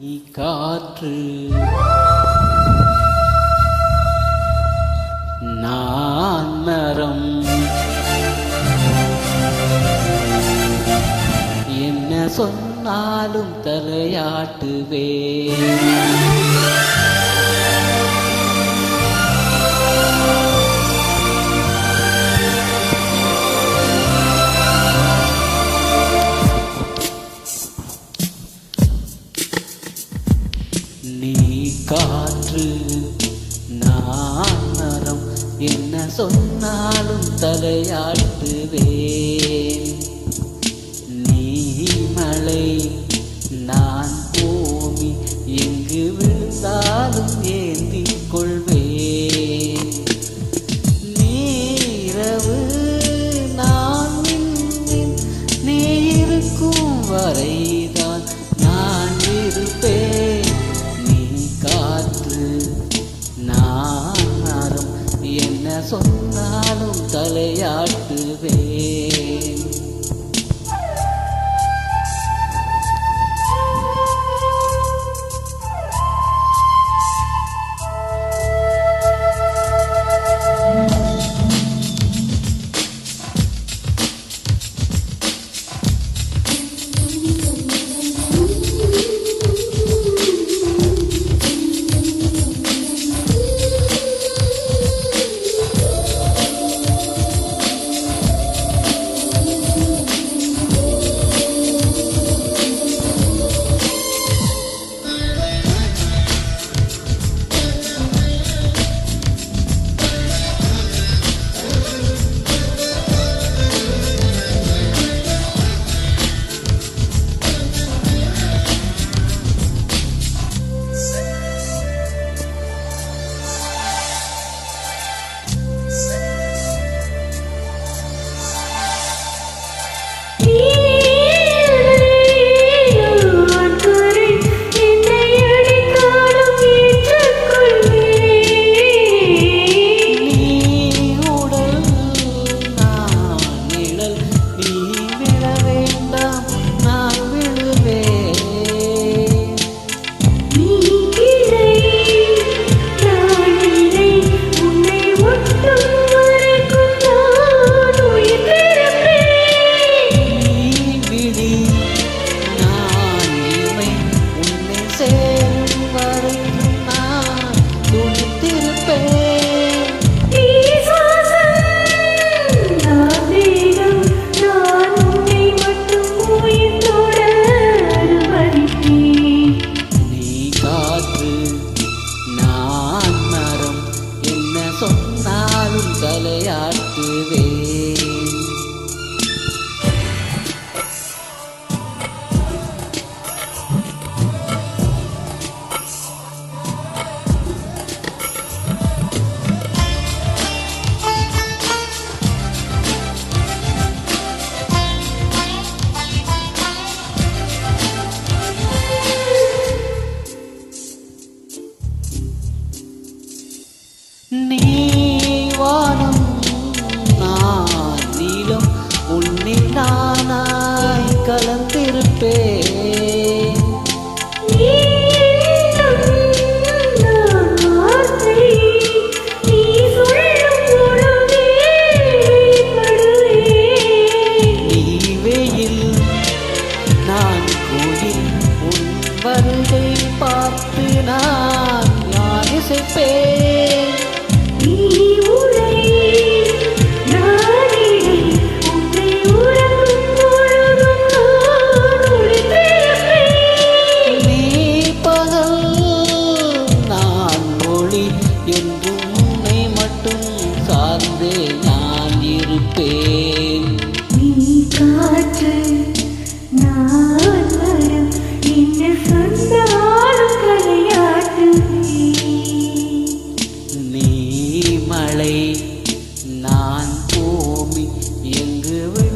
நீ காற்று. நான் மரம். என்ன சொன்னாலும் தலையாட்டுவே என்ன சொன்னாலும் தலையாட்டுவேன். நீ மலை நான் பூமி எங்கு விழுந்தாலும் ஏந்தி கொள்வேன். நீரவு நான் நீ இருக்கும் வரை சொன்னாலும் தலையாட்டுவே. கோயில் உன் வருகை பார்த்து நான்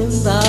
aklımda